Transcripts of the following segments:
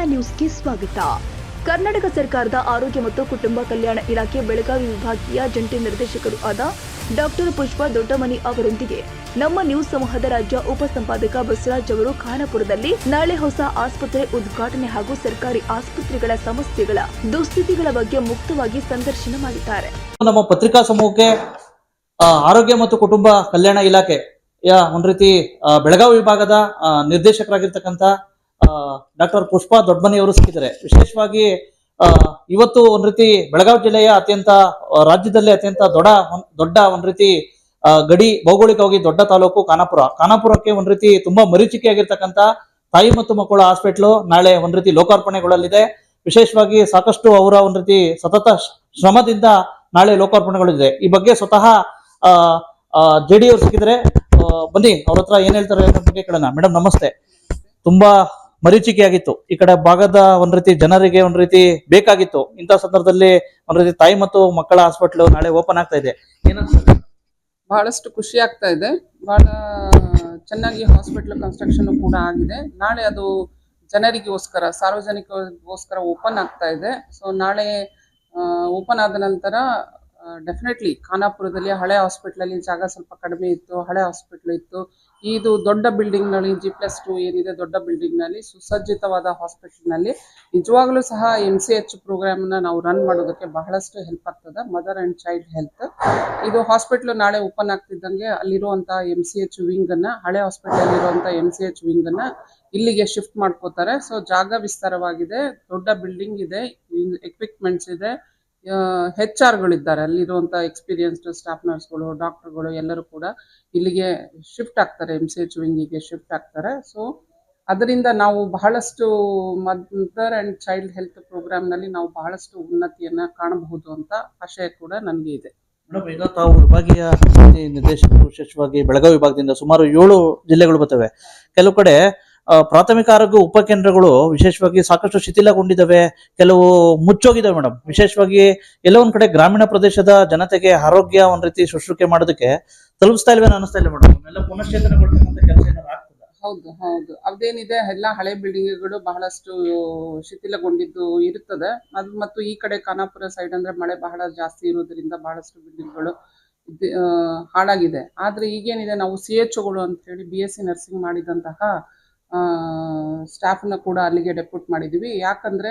ಕನ್ನಡ ನ್ಯೂಸ್ಗೆ ಸ್ವಾಗತ. ಕರ್ನಾಟಕ ಸರ್ಕಾರದ ಆರೋಗ್ಯ ಮತ್ತು ಕುಟುಂಬ ಕಲ್ಯಾಣ ಇಲಾಖೆ ಬೆಳಗಾವಿ ವಿಭಾಗೀಯ ಜಂಟಿ ನಿರ್ದೇಶಕರು ಆದ ಡಾಕ್ಟರ್ ಪುಷ್ಪ ದೊಡ್ಡಮನಿ ಅವರೊಂದಿಗೆ ನಮ್ಮ ನ್ಯೂಸ್ ಸಮೂಹದ ರಾಜ್ಯ ಉಪಸಂಪಾದಕ ಬಸವರಾಜ್ ಅವರು ಖಾನಾಪುರದಲ್ಲಿ ನಾಳೆ ಹೊಸ ಆಸ್ಪತ್ರೆ ಉದ್ಘಾಟನೆ ಹಾಗೂ ಸರ್ಕಾರಿ ಆಸ್ಪತ್ರೆಗಳ ಸಮಸ್ಯೆಗಳ ದುಸ್ಥಿತಿಗಳ ಬಗ್ಗೆ ಮುಕ್ತವಾಗಿ ಸಂದರ್ಶನ ಮಾಡಿದ್ದಾರೆ. ನಮ್ಮ ಪತ್ರಿಕಾ ಸಮೂಹಕ್ಕೆ ಆರೋಗ್ಯ ಮತ್ತು ಕುಟುಂಬ ಕಲ್ಯಾಣ ಇಲಾಖೆ ಒಂದ್ ರೀತಿ ಬೆಳಗಾವಿ ವಿಭಾಗದ ನಿರ್ದೇಶಕರಾಗಿರ್ತಕ್ಕಂಥ ಡಾಕ್ಟರ್ ಪುಷ್ಪಾ ದೊಡ್ಡಮನಿ ಅವರು ಸಿಕ್ಕಿದ್ದಾರೆ. ವಿಶೇಷವಾಗಿ ಇವತ್ತು ಒಂದ್ ರೀತಿ ಬೆಳಗಾವಿ ಜಿಲ್ಲೆಯ ಅತ್ಯಂತ ರಾಜ್ಯದಲ್ಲೇ ಅತ್ಯಂತ ದೊಡ್ಡ ದೊಡ್ಡ ಒಂದ್ ರೀತಿ ಗಡಿ, ಭೌಗೋಳಿಕವಾಗಿ ದೊಡ್ಡ ತಾಲೂಕು ಖಾನಾಪುರ. ಖಾನಾಪುರಕ್ಕೆ ಒಂದ್ ರೀತಿ ತುಂಬಾ ಮರೀಚಿಕೆಯಾಗಿರ್ತಕ್ಕಂಥ ತಾಯಿ ಮತ್ತು ಮಕ್ಕಳ ಹಾಸ್ಪಿಟ್ಲು ನಾಳೆ ಒಂದ್ ರೀತಿ ಲೋಕಾರ್ಪಣೆಗೊಳ್ಳಲಿದೆ. ವಿಶೇಷವಾಗಿ ಸಾಕಷ್ಟು ಅವರ ಒಂದ್ ರೀತಿ ಸತತ ಶ್ರಮದಿಂದ ನಾಳೆ ಲೋಕಾರ್ಪಣೆಗೊಳ್ಳಲಿದೆ. ಈ ಬಗ್ಗೆ ಸ್ವತಃ ಜೆ ಡಿ ಅವರು ಸಿಕ್ಕಿದ್ರೆ ಬನ್ನಿ, ಅವ್ರ ಹತ್ರ ಏನ್ ಹೇಳ್ತಾರೆ ಕೇಳೋಣ. ಮೇಡಮ್, ನಮಸ್ತೆ. ತುಂಬಾ ಮರೀಚಿಕೆಯಾಗಿತ್ತು. ಈ ಕಡೆ ಭಾಗದ ಒಂದ್ ರೀತಿ ಜನರಿಗೆ ಒಂದ್ ರೀತಿ ಬೇಕಾಗಿತ್ತು. ಇಂತಹ ಸಂದರ್ಭದಲ್ಲಿ ಒಂದ್ ರೀತಿ ತಾಯಿ ಮತ್ತು ಮಕ್ಕಳ ಹಾಸ್ಪಿಟ್ಲು ನಾಳೆ ಓಪನ್ ಆಗ್ತಾ ಇದೆ? ಬಹಳಷ್ಟು ಖುಷಿ ಆಗ್ತಾ ಇದೆ. ಬಹಳ ಚೆನ್ನಾಗಿ ಹಾಸ್ಪಿಟಲ್ ಕನ್ಸ್ಟ್ರಕ್ಷನ್ ಕೂಡ ಆಗಿದೆ. ನಾಳೆ ಅದು ಜನರಿಗೋಸ್ಕರ ಸಾರ್ವಜನಿಕರಿಗೋಸ್ಕರ ಓಪನ್ ಆಗ್ತಾ ಇದೆ. ಸೊ ನಾಳೆ ಓಪನ್ ಆದ ನಂತರ ಡೆಫಿನೆಟ್ಲಿ ಖಾನಾಪುರದಲ್ಲಿ ಹಳೆ ಹಾಸ್ಪಿಟ್ಲಲ್ಲಿ ಜಾಗ ಸ್ವಲ್ಪ ಕಡಿಮೆ ಇತ್ತು, ಹಳೆ ಹಾಸ್ಪಿಟ್ಲ್ ಇತ್ತು. ಇದು ದೊಡ್ಡ ಬಿಲ್ಡಿಂಗ್ನಲ್ಲಿ ಜಿ ಪ್ಲಸ್ ಟು ಏನಿದೆ ದೊಡ್ಡ ಬಿಲ್ಡಿಂಗ್ನಲ್ಲಿ ಸುಸಜ್ಜಿತವಾದ ಹಾಸ್ಪಿಟಲ್ನಲ್ಲಿ. ನಿಜವಾಗ್ಲೂ ಸಹ ಎಂ ಸಿ ಎಚ್ ಪ್ರೋಗ್ರಾಮ್ನ ನಾವು ರನ್ ಮಾಡೋದಕ್ಕೆ ಬಹಳಷ್ಟು ಹೆಲ್ಪ್ ಆಗ್ತದೆ ಮದರ್ ಆ್ಯಂಡ್ ಚೈಲ್ಡ್ ಹೆಲ್ತ್ ಇದು ಹಾಸ್ಪಿಟ್ಲು ನಾಳೆ ಓಪನ್ ಆಗ್ತಿದ್ದಂಗೆ ಅಲ್ಲಿರುವಂಥ ಎಂ ಸಿ ಎಚ್ ವಿಂಗನ್ನು ಹಳೆ ಹಾಸ್ಪಿಟಲ್ ಎಂ ಸಿ ಎಚ್ ವಿಂಗನ್ನು ಇಲ್ಲಿಗೆ ಶಿಫ್ಟ್ ಮಾಡ್ಕೋತಾರೆ. ಸೊ ಜಾಗ ವಿಸ್ತಾರವಾಗಿದೆ, ದೊಡ್ಡ ಬಿಲ್ಡಿಂಗ್ ಇದೆ ಎಕ್ವಿಪ್ಮೆಂಟ್ಸ್ ಇದೆ. ಹೆಚ್ ಇದ್ದಾರೆ ಅಲ್ಲಿರುವಂಥ ಎಕ್ಸ್ಪೀರಿಯನ್ಸ್ಡ್ ಸ್ಟಾಫ್ ನರ್ಸ್ಗಳು ಡಾಕ್ಟರ್ಗಳು ಎಲ್ಲರೂ ಕೂಡ ಇಲ್ಲಿಗೆ ಶಿಫ್ಟ್ ಆಗ್ತಾರೆ. ಎಂ ಸಿ ಎಚ್ ವಿಂಗಿಗೆ ಶಿಫ್ಟ್ ಆಗ್ತಾರೆ. ಸೊ ಅದರಿಂದ ನಾವು ಬಹಳಷ್ಟು ಮದರ್ ಅಂಡ್ ಚೈಲ್ಡ್ ಹೆಲ್ತ್ ಪ್ರೋಗ್ರಾಮ್ನಲ್ಲಿ ನಾವು ಬಹಳಷ್ಟು ಉನ್ನತಿಯನ್ನ ಕಾಣಬಹುದು ಅಂತ ಆಶಯ ಕೂಡ ನನಗೆ ಇದೆ. ವಿಭಾಗೀಯ ನಿರ್ದೇಶಕರು, ವಿಶೇಷವಾಗಿ ಬೆಳಗಾವಿ ವಿಭಾಗದಿಂದ ಸುಮಾರು ಏಳು ಜಿಲ್ಲೆಗಳು ಬರ್ತವೆ. ಕೆಲವು ಕಡೆ ಪ್ರಾಥಮಿಕ ಆರೋಗ್ಯ ಉಪಕೇಂದ್ರಗಳು ವಿಶೇಷವಾಗಿ ಸಾಕಷ್ಟು ಶಿಥಿಲಗೊಂಡಿದ್ದಾವೆ. ಕೆಲವು ಮುಚ್ಚೋಗಿದ್ದಾವೆ ಮೇಡಮ್. ವಿಶೇಷವಾಗಿ ಎಲ್ಲೋ ಒಂದ್ ಕಡೆ ಗ್ರಾಮೀಣ ಪ್ರದೇಶದ ಜನತೆಗೆ ಆರೋಗ್ಯ ಒಂದ್ ರೀತಿ ಶುಶ್ರೂಷೆ ಮಾಡೋದಕ್ಕೆ ತಲುಪಿಸ್ತಾ ಇಲ್ವೇನೋ ಅನಿಸ್ತಾ ಇಲ್ಲ ಮೇಡಮ್. ಎಲ್ಲ ಪುನಶ್ಚೇತನಗೊಳ್ತಕ್ಕಂಥ ಕೆಲಸ ಹೌದು ಹೌದು. ಅದೇನಿದೆ ಎಲ್ಲ ಹಳೆ ಬಿಲ್ಡಿಂಗ್ಗಳು ಬಹಳಷ್ಟು ಶಿಥಿಲಗೊಂಡಿದ್ದು ಇರುತ್ತದೆ ಅದು ಮತ್ತು ಈ ಕಡೆ ಖಾನಾಪುರ ಸೈಡ್ ಅಂದ್ರೆ ಮಳೆ ಬಹಳ ಜಾಸ್ತಿ ಇರೋದ್ರಿಂದ ಬಹಳಷ್ಟು ಬಿಲ್ಡಿಂಗ್ಗಳು ಹಾಳಾಗಿದೆ. ಆದ್ರೆ ಈಗೇನಿದೆ, ನಾವು ಸಿ ಎಚ್ ಅಂತ ಹೇಳಿ ಬಿ ಎಸ್ ಸಿ ನರ್ಸಿಂಗ್ ಮಾಡಿದಂತಹ ಸ್ಟಾಫ್ನ ಕೂಡ ಅಲ್ಲಿಗೆ ಡೆಪ್ಯೂಟ್ ಮಾಡಿದ್ದೀವಿ. ಯಾಕಂದ್ರೆ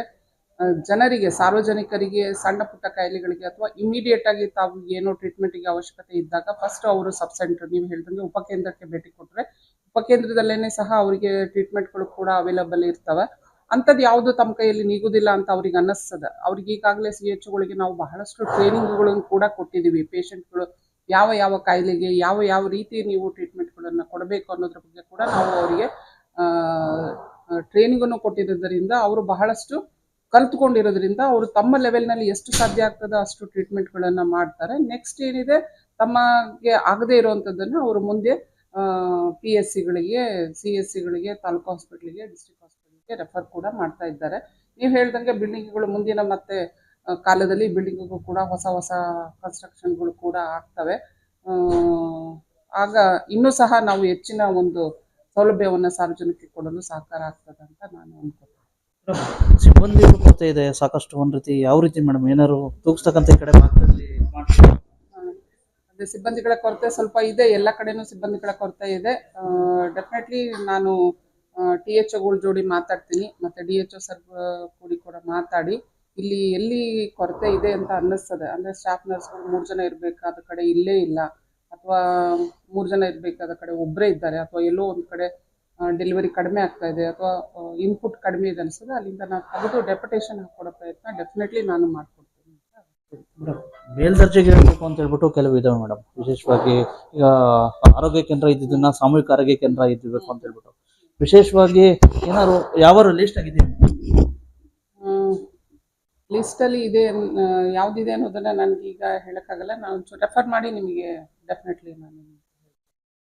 ಜನರಿಗೆ, ಸಾರ್ವಜನಿಕರಿಗೆ, ಸಣ್ಣ ಪುಟ್ಟ ಕಾಯಿಲೆಗಳಿಗೆ ಅಥವಾ ಇಮಿಡಿಯೇಟ್ ಆಗಿ ತಾವು ಏನೋ ಟ್ರೀಟ್ಮೆಂಟಿಗೆ ಅವಶ್ಯಕತೆ ಇದ್ದಾಗ ಫಸ್ಟ್ ಅವರು ಸಬ್ ಸೆಂಟರ್ ನೀವು ಹೇಳಿದಂಗೆ ಉಪಕೇಂದ್ರಕ್ಕೆ ಭೇಟಿ ಕೊಟ್ಟರೆ ಉಪಕೇಂದ್ರದಲ್ಲೇ ಸಹ ಅವರಿಗೆ ಟ್ರೀಟ್ಮೆಂಟ್ಗಳು ಕೂಡ ಅವೈಲಬಲ್ ಇರ್ತವೆ. ಅಂಥದ್ದು ಯಾವುದು ತಮ್ಮ ಕೈಯಲ್ಲಿ ನೀಗುದಿಲ್ಲ ಅಂತ ಅವ್ರಿಗೆ ಅನ್ನಿಸ್ತದೆ. ಅವ್ರಿಗೆ ಈಗಾಗಲೇ ಸಿ ಎಚ್ ಗಳಿಗೆ ನಾವು ಬಹಳಷ್ಟು ಟ್ರೈನಿಂಗ್ಗಳನ್ನು ಕೂಡ ಕೊಟ್ಟಿದ್ದೀವಿ. ಪೇಷಂಟ್ಗಳು ಯಾವ ಯಾವ ಕಾಯಿಲೆಗೆ, ಯಾವ ಯಾವ ರೀತಿ ನೀವು ಟ್ರೀಟ್ಮೆಂಟ್ಗಳನ್ನು ಕೊಡಬೇಕು ಅನ್ನೋದ್ರ ಬಗ್ಗೆ ಕೂಡ ನಾವು ಅವರಿಗೆ ಟ್ರೈನಿಂಗನ್ನು ಕೊಟ್ಟಿರೋದ್ರಿಂದ ಅವರು ಬಹಳಷ್ಟು ಕಲ್ತ್ಕೊಂಡಿರೋದ್ರಿಂದ ಅವರು ತಮ್ಮ ಲೆವೆಲ್ನಲ್ಲಿ ಎಷ್ಟು ಸಾಧ್ಯ ಆಗ್ತದೋ ಅಷ್ಟು ಟ್ರೀಟ್ಮೆಂಟ್ಗಳನ್ನು ಮಾಡ್ತಾರೆ. ನೆಕ್ಸ್ಟ್ ಏನಿದೆ, ತಮಗೆ ಆಗದೇ ಇರುವಂಥದ್ದನ್ನು ಅವರು ಮುಂದೆ ಪಿ ಎಸ್ ಸಿಗಳಿಗೆ ಸಿ ಎಸ್ ಸಿಗಳಿಗೆ ತಾಲೂಕು ಹಾಸ್ಪಿಟ್ಲಿಗೆ ಡಿಸ್ಟ್ರಿಕ್ಟ್ ಹಾಸ್ಪಿಟ್ಲಿಗೆ ರೆಫರ್ ಕೂಡ ಮಾಡ್ತಾ ಇದ್ದಾರೆ. ನೀವು ಹೇಳ್ದಂಗೆ ಬಿಲ್ಡಿಂಗ್ಗಳು ಮುಂದಿನ ಮತ್ತೆ ಕಾಲದಲ್ಲಿ ಬಿಲ್ಡಿಂಗ್ ಕೂಡ ಹೊಸ ಹೊಸ ಕನ್ಸ್ಟ್ರಕ್ಷನ್ಗಳು ಕೂಡ ಆಗ್ತವೆ. ಆಗ ಇನ್ನೂ ಸಹ ನಾವು ಹೆಚ್ಚಿನ ಒಂದು ಸೌಲಭ್ಯವನ್ನು ಸಾರ್ವಜನಿಕ ಕೊಡಲು ಸಹಕಾರ ಆಗ್ತದೆ ಅಂತ ನಾನು ಅನ್ಕೋತೀನಿ ಸಿಬ್ಬಂದಿ ಕೊರತೆ ಇದೆ ಸಾಕಷ್ಟು ಒಂದ್ ರೀತಿ ಯಾವ ರೀತಿ ಮೇಡಮ್? ಏನಾದ್ರು ತೂಗಿಸ್ತಕ್ಕಂಥ ಕಡೆ ಭಾಗದಲ್ಲಿ ಮಾಡ್ತೀರಾ? ಅದೇ ಸಿಬ್ಬಂದಿಗಳ ಕೊರತೆ ಸ್ವಲ್ಪ ಇದೆ ಎಲ್ಲ ಕಡೆನೂ ಸಿಬ್ಬಂದಿಗಳ ಕೊರತೆ ಇದೆ. ಡೆಫಿನೆಟ್ಲಿ ನಾನು ಟಿ ಎಚ್ ಒಗಳ ಜೋಡಿ ಮಾತಾಡ್ತೀನಿ ಮತ್ತೆ ಡಿ ಎಚ್ ಒ ಸರ್ ಕೂಡಿ ಕೂಡ ಮಾತಾಡಿ ಇಲ್ಲಿ ಎಲ್ಲಿ ಕೊರತೆ ಇದೆ ಅಂತ ಅನ್ನಿಸ್ತದೆ. ಅಂದ್ರೆ ಸ್ಟಾಫ್ ನರ್ಸ್ಗಳು ಮೂರು ಜನ ಇರಬೇಕಾದ ಕಡೆ ಇಲ್ಲೇ ಇಲ್ಲ. ಅಥವಾ ಮೂರು ಜನ ಇರಬೇಕಾದ ಕಡೆ ಒಬ್ಬರೇ ಇದ್ದಾರೆ, ಅಥವಾ ಎಲ್ಲೋ ಒಂದ್ ಕಡೆ ಡೆಲಿವರಿ ಕಡಿಮೆ ಆಗ್ತಾ ಇದೆ, ಅಥವಾ ಇನ್ಪುಟ್ ಕಡಿಮೆ ಇದೆ ಅನಿಸ್ತದೆ ಅಲ್ಲಿಂದ ನಾನು ತೆಗೆದು ಡೆಪ್ಯುಟೇಷನ್ ಹಾಕೊಡೋ ಪ್ರಯತ್ನ ಡೆಫಿನೆಟ್ಲಿ ನಾನು ಮಾಡ್ಕೊಡ್ತೀನಿ. ಮೇಲ್ದರ್ಜೆಗೆ ಇರಬೇಕು ಅಂತ ಹೇಳ್ಬಿಟ್ಟು ಕೆಲವು ಇದಾವೆ ಮೇಡಮ್. ವಿಶೇಷವಾಗಿ, ಈಗ, ಆರೋಗ್ಯ ಕೇಂದ್ರ ಇದ್ದಿದ್ದನ್ನ ಸಾಮೂಹಿಕ ಆರೋಗ್ಯ ಕೇಂದ್ರ ಇದ್ದಿರ್ಬೇಕು ಅಂತ ಹೇಳ್ಬಿಟ್ಟು. ವಿಶೇಷವಾಗಿ ಏನಾದ್ರು ಯಾವ ಲಿಸ್ಟ್ ಆಗಿದೆ? ಲಿಸ್ಟಲ್ಲಿ ಇದೆ ಯಾವ್ದಿದೆ ಅನ್ನೋದನ್ನ ನನ್ಗೆ ಈಗ ಹೇಳಕ್ಕಾಗಲ್ಲ. ನಾನು ರೆಫರ್ ಮಾಡಿ ನಿಮಗೆ ಡೆಫಿನೆಟ್ಲಿ ನಾನು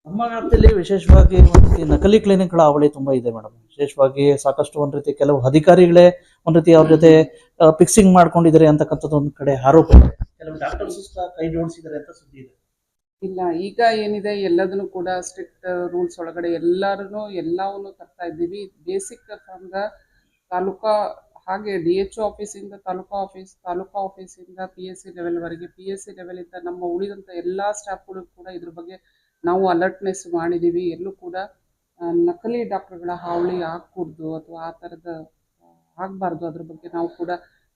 ನಮ್ಮ ವ್ಯಾಪ್ತಿಯಲ್ಲಿ ವಿಶೇಷವಾಗಿ ಒಂದ್ ರೀತಿ ನಕಲಿ ಕ್ಲಿನಿಕ್ಗಳ ಅವಳಿ ತುಂಬಾ ಇದೆ ಮೇಡಮ್. ವಿಶೇಷವಾಗಿ ಸಾಕಷ್ಟು ಒಂದ್ ರೀತಿ ಕೆಲವು ಅಧಿಕಾರಿಗಳೇ ಒಂದ್ ರೀತಿ ಅವ್ರ ಜೊತೆ ಫಿಕ್ಸಿಂಗ್ ಮಾಡ್ಕೊಂಡಿದ್ದಾರೆ ಅಂತಕ್ಕಂಥದ್ದು ಒಂದ್ ಕಡೆ ಆರೋಪ. ಇದೆ ಕೆಲವು ಡಾಕ್ಟರ್ಸ್ ಕೈ ಜೋಡಿಸಿದ್ದಾರೆ ಅಂತ ಸುದ್ದಿ ಇದೆ. ಇಲ್ಲ ಈಗ ಏನಿದೆ ಎಲ್ಲದನ್ನು ಕೂಡ ಸ್ಟ್ರಿಕ್ಟ್ ರೂಲ್ಸ್ ಒಳಗಡೆ ಎಲ್ಲರೂ ಎಲ್ಲವನ್ನು ತರ್ತಾ ಇದ್ದೀವಿ. ಬೇಸಿಕ್ ಫ್ರಮ್ ದ ತಾಲೂಕಾ ಹಾಗೆ ಡಿ ಎಚ್ ಆಫೀಸಿಂದ ತಾಲೂಕಾ ಆಫೀಸ್, ತಾಲೂಕಾ ಆಫೀಸಿಂದ ಪಿ ಎಸ್ ಸಿ ಲೆವೆಲ್ವರೆಗೆ ಪಿ ಎಸ್ ಸಿ ಲೆವೆಲಿಂದ ನಮ್ಮ ಉಳಿದಂಥ ಎಲ್ಲ ಸ್ಟಾಫ್ಗಳು ಕೂಡ ಇದ್ರ ಬಗ್ಗೆ ನಾವು ಅಲರ್ಟ್ನೆಸ್ ಮಾಡಿದ್ದೀವಿ ಎಲ್ಲೂ ಕೂಡ ನಕಲಿ ಡಾಕ್ಟರ್ಗಳ ಹಾವಳಿ ಆಗಕೂಡ್ದು ಅಥವಾ ಆ ಥರದ ಆಗಬಾರ್ದು ಅದ್ರ ಬಗ್ಗೆ ನಾವು ಕೂಡ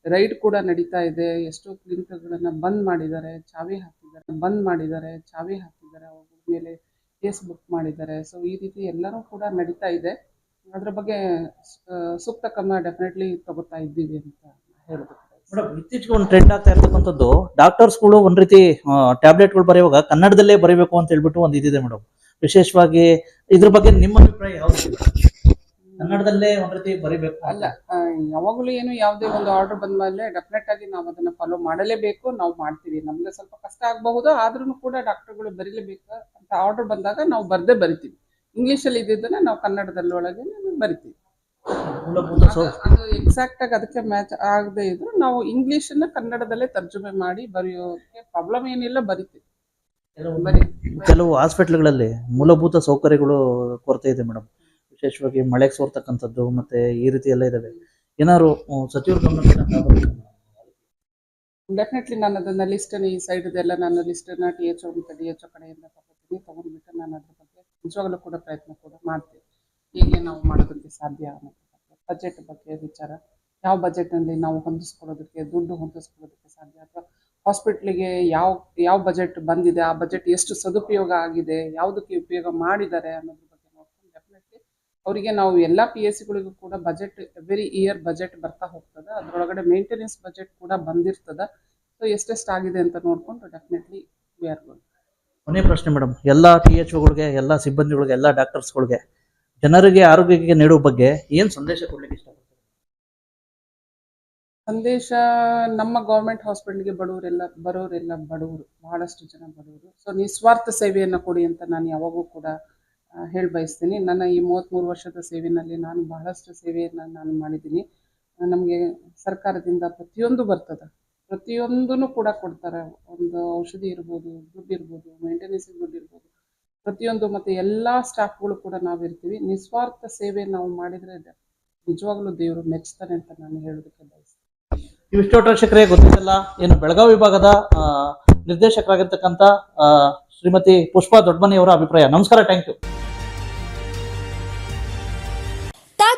ರೈಡ್ ಕೂಡ ನಡೀತಾ ಇದೆ. ಎಷ್ಟೋ ಕ್ಲಿನಿಕ್ಗಳನ್ನು ಬಂದ್ ಮಾಡಿದ್ದಾರೆ, ಚಾವಿ ಹಾಕಿದ್ದಾರೆ, ಬಂದ್ ಮಾಡಿದ್ದಾರೆ, ಚಾವಿ ಹಾಕಿದ್ದಾರೆ, ಅವ್ರ ಮೇಲೆ ಕೇಸ್ ಬುಕ್ ಮಾಡಿದ್ದಾರೆ. ಸೊ ಈ ರೀತಿ ಎಲ್ಲರೂ ಕೂಡ ನಡೀತಾ ಇದೆ. ಅದ್ರ ಬಗ್ಗೆ ಸೂಕ್ತ ಕ್ರಮ ಡೆಫಿನೆಟ್ಲಿ ತಗೋತಾ ಇದ್ದೀವಿ ಅಂತ ಹೇಳ್ಬೋದು ಮೇಡಮ್ ಇತ್ತೀಚೆಗೆ ಒಂದು ಟ್ರೆಂಡ್ ಆಗ್ತಾ ಇರ್ತಕ್ಕಂಥದ್ದು ಡಾಕ್ಟರ್ಸ್ಗಳು ಒಂದು ರೀತಿ ಟ್ಯಾಬ್ಲೆಟ್ಗಳು ಬರೆಯುವಾಗ ಕನ್ನಡದಲ್ಲೇ ಬರೀಬೇಕು ಅಂತ ಹೇಳ್ಬಿಟ್ಟು ಒಂದು ಇದಿದೆ ಮೇಡಮ್ ವಿಶೇಷವಾಗಿ ಇದ್ರ ಬಗ್ಗೆ ನಿಮ್ಮ ಅಭಿಪ್ರಾಯ ಯಾವ್ದು? ಕನ್ನಡದಲ್ಲೇ ಒಂದ್ ರೀತಿ ಬರೀಬೇಕು ಅಲ್ಲ ಯಾವಾಗಲೂ ಏನು ಯಾವುದೇ ಒಂದು ಆರ್ಡರ್ ಬಂದ್ಮೇಲೆ ಡೆಫಿನೆಟ್ ಆಗಿ ನಾವು ಅದನ್ನ ಫಾಲೋ ಮಾಡಲೇಬೇಕು ನಾವು ಮಾಡ್ತೀವಿ. ನಮ್ಗೆ ಸ್ವಲ್ಪ ಕಷ್ಟ ಆಗಬಹುದು ಆದ್ರೂ ಕೂಡ ಡಾಕ್ಟರ್ಗಳು ಬರೀಲೇಬೇಕು ಅಂತ ಆರ್ಡರ್ ಬಂದಾಗ ನಾವು ಬರ್ದೇ ಬರಿತೀವಿ. ಇಂಗ್ಲಿಷಲ್ಲಿ ಇದ್ದಿದ್ದನ್ನ ನಾವು ಕನ್ನಡದಲ್ಲೊಳಗೆ ಬರಿತೀವಿ. ಮೂಲಭೂತ ಸೌ ಅದು ಎಕ್ಸಾಕ್ಟ್ ಆಗಿ ಅದಕ್ಕೆ ಮ್ಯಾಚ್ ಆಗದೆ ಇದ್ರು ನಾವು ಇಂಗ್ಲಿಷ್ ಅನ್ನ ಕನ್ನಡದಲ್ಲೇ ತರ್ಜುಮೆ ಮಾಡಿ ಬರೆಯೋಕೆ ಪ್ರಾಬ್ಲಮ್ ಏನಿಲ್ಲ ಬರಿತೀವಿ. ಬರಿ ಕೆಲವು ಹಾಸ್ಪಿಟ್ಲ್ಗಳಲ್ಲಿ ಮೂಲಭೂತ ಸೌಕರ್ಯಗಳು ಕೊರತೆ ಇದೆ ಮೇಡಮ್ ವಿಶೇಷವಾಗಿ ಮಳೆಗೆ ಸೋರ್ತಕ್ಕಂಥದ್ದು ಮತ್ತೆ ಈ ರೀತಿ ಎಲ್ಲ ಇದಾವೆ. ಏನಾದ್ರು ಸಚಿವರು. ಡೆಫಿನೆಟ್ಲಿ ನಾನು ಅದನ್ನ ಲಿಸ್ಟ್ ಈ ಸೈಡ್ ಎಲ್ಲ ನಾನು ಲಿಸ್ಟ್ ಟಿ ಎಚ್ ಮತ್ತೆ ಡಿ ಎಚ್ ಕಡೆಯಿಂದ ತಗೋತೀನಿ. ತಗೊಂಡ್ಬಿಟ್ಟು ನಾನು ಅದ್ರ ನಿಜವಾಗ್ಲೂ ಕೂಡ ಪ್ರಯತ್ನ ಕೂಡ ಮಾಡ್ತೀವಿ. ಹೇಗೆ ನಾವು ಮಾಡೋದಕ್ಕೆ ಸಾಧ್ಯ ಅನ್ನೋದ್ರ ಬಜೆಟ್ ಬಗ್ಗೆ ವಿಚಾರ, ಯಾವ ಬಜೆಟ್ನಲ್ಲಿ ನಾವು ಹೊಂದಿಸ್ಕೊಳ್ಳೋದಕ್ಕೆ, ದುಡ್ಡು ಹೊಂದಿಸ್ಕೊಳ್ಳೋದಕ್ಕೆ ಸಾಧ್ಯ ಅಥವಾ ಹಾಸ್ಪಿಟ್ಲಿಗೆ ಯಾವ ಯಾವ ಬಜೆಟ್ ಬಂದಿದೆ, ಆ ಬಜೆಟ್ ಎಷ್ಟು ಸದುಪಯೋಗ ಆಗಿದೆ, ಯಾವುದಕ್ಕೆ ಉಪಯೋಗ ಮಾಡಿದ್ದಾರೆ ಅನ್ನೋದ್ರ ಬಗ್ಗೆ ನೋಡ್ಕೊಂಡು ಡೆಫಿನೆಟ್ಲಿ ಅವರಿಗೆ ನಾವು ಎಲ್ಲ ಪಿ ಎಸ್ ಸಿಗಳಿಗೂ ಕೂಡ ಬಜೆಟ್ ಎವ್ರಿ ಇಯರ್ ಬಜೆಟ್ ಬರ್ತಾ ಹೋಗ್ತದೆ. ಅದರೊಳಗಡೆ ಮೇಂಟೆನೆನ್ಸ್ ಬಜೆಟ್ ಕೂಡ ಬಂದಿರ್ತದೆ. ಸೊ ಎಷ್ಟೆಷ್ಟು ಆಗಿದೆ ಅಂತ ನೋಡ್ಕೊಂಡು ಡೆಫಿನೆಟ್ಲಿ ವಿ ಆರ್ ಗುಡ್ ಕೊನೆ ಪ್ರಶ್ನೆ ಮೇಡಮ್ ಎಲ್ಲ ಪಿ ಎಚ್ ಒಗಳಿಗೆ, ಎಲ್ಲ ಸಿಬ್ಬಂದಿಗಳಿಗೆ, ಎಲ್ಲ ಡಾಕ್ಟರ್ಸ್ಗಳಿಗೆ, ಜನರಿಗೆ ಆರೋಗ್ಯಕ್ಕೆ ನೀಡುವ ಬಗ್ಗೆ ಏನ್ ಸಂದೇಶ ಕೊಡ್ಲಿಕ್ಕೆ ಇಷ್ಟಪಡ್ತಾರೆ? ಸಂದೇಶ, ನಮ್ಮ ಗೌರ್ಮೆಂಟ್ ಹಾಸ್ಪಿಟಲ್ಗೆ ಬಡವರೆಲ್ಲ, ಬರೋರೆಲ್ಲ ಬಡವರು, ಬಹಳಷ್ಟು ಜನ ಬಡವರು. ಸೊ ನಿಸ್ವಾರ್ಥ ಸೇವೆಯನ್ನು ಕೊಡಿ ಅಂತ ನಾನು ಯಾವಾಗೂ ಕೂಡ ಹೇಳಿ ಬಯಸ್ತೀನಿ ನನ್ನ ಈ ಮೂವತ್ತ್ಮೂರು ವರ್ಷದ ಸೇವೆಯಲ್ಲಿ ನಾನು ಬಹಳಷ್ಟು ಸೇವೆಯನ್ನು ನಾನು ಮಾಡಿದ್ದೀನಿ. ನಮಗೆ ಸರ್ಕಾರದಿಂದ ಪ್ರತಿಯೊಂದು ಬರ್ತದೆ. ಪ್ರತಿಯೊಂದೂ ಕೂಡ ಕೊಡ್ತಾರೆ. ಒಂದು ಔಷಧಿ ಇರ್ಬೋದು, ದುಡ್ಡು ಇರ್ಬೋದು ಮೇಂಟೆನೆನ್ಸ್ ದುಡ್ಡು ಇರ್ಬೋದು. ಪ್ರತಿಯೊಂದು ಮತ್ತು ಎಲ್ಲ ಸ್ಟಾಫ್ಗಳು ಕೂಡ ನಾವಿರ್ತೀವಿ ನಿಸ್ವಾರ್ಥ ಸೇವೆ ನಾವು ಮಾಡಿದ್ರೆ ನಿಜವಾಗ್ಲೂ ದೇವರು ಮೆಚ್ತಾನೆ ಅಂತ ನಾನು ಹೇಳೋದಕ್ಕೆ ಬಯಸ್ತೀನಿ. ಇವಿಷ್ಟು ವೀಕ್ಷಕರೇ ಗೊತ್ತಿಲ್ಲ ಏನು ಬೆಳಗಾವಿ ವಿಭಾಗದ ನಿರ್ದೇಶಕರಾಗಿರ್ತಕ್ಕಂಥ ಶ್ರೀಮತಿ ಪುಷ್ಪಾ ದೊಡ್ಡಮನೆಯವರ ಅಭಿಪ್ರಾಯ. ನಮಸ್ಕಾರ ಥ್ಯಾಂಕ್ ಯು